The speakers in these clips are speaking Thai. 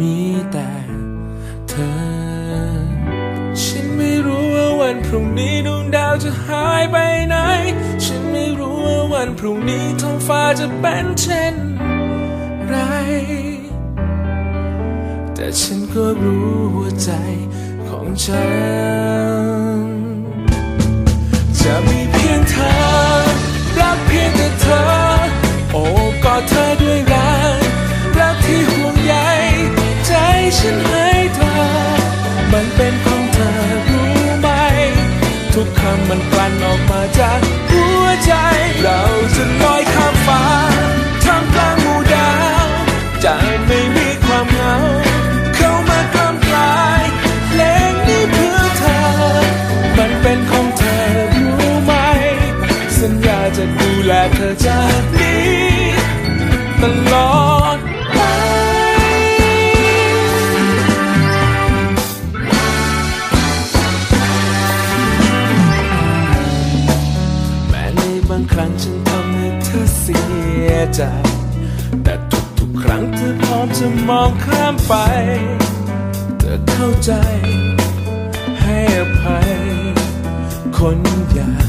มีแต่เธอ ฉันไม่รู้ว่าวันพรุ่งนี้ดวงดาวจะหายไปไหน ฉันไม่รู้ว่าวันพรุ่งนี้ท้องฟ้าจะเป็นเช่นไร แต่ฉันก็รู้หัวใจของฉัน จะมี คำมันกลั่นออกมาจากหัวใจ เราจะลอยข้ามฟ้าท่ามกลางหมู่ดาวจะไม่มีความเหงา เข้ามากล้ำกลายเพลงนี้เพื่อเธอ มันเป็นของเธอรู้ไหม สัญญาจะดูแลเธอจากนี้างครั้งฉันทำให้เธอเสียใจ แต่ทุกๆครั้งเธอพร้อมจะมองข้ามไป เธอเข้าใจ ให้อภัยคนอย่าง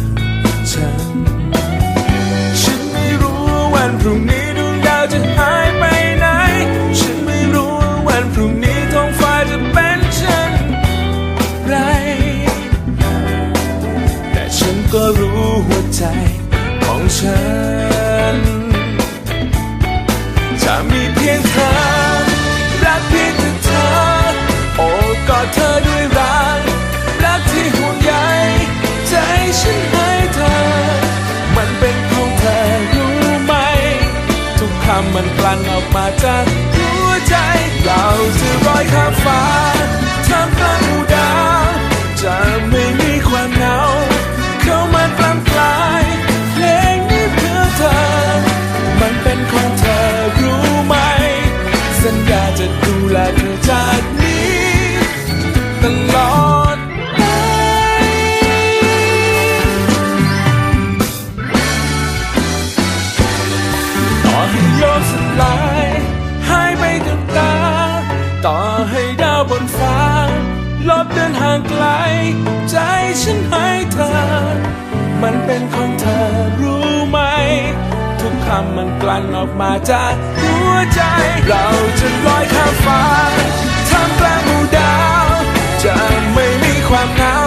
เธอด้วยรัก รักที่ห่วงใยใจฉันให้เธอ มันเป็นของเธอรู้ไหม ทุกคำมันกลั่นออกมาจากหัวใจ เราจะลอยข้ามฟ้า ไกล ใจฉันให้เธอ มันเป็นของเธอรู้ไหม ทุกคำมันกลั่นออกมาจากหัวใจ เราจะลอยข้ามฟ้าท่ามกลางหมู่ดาว จะไม่มีความเหง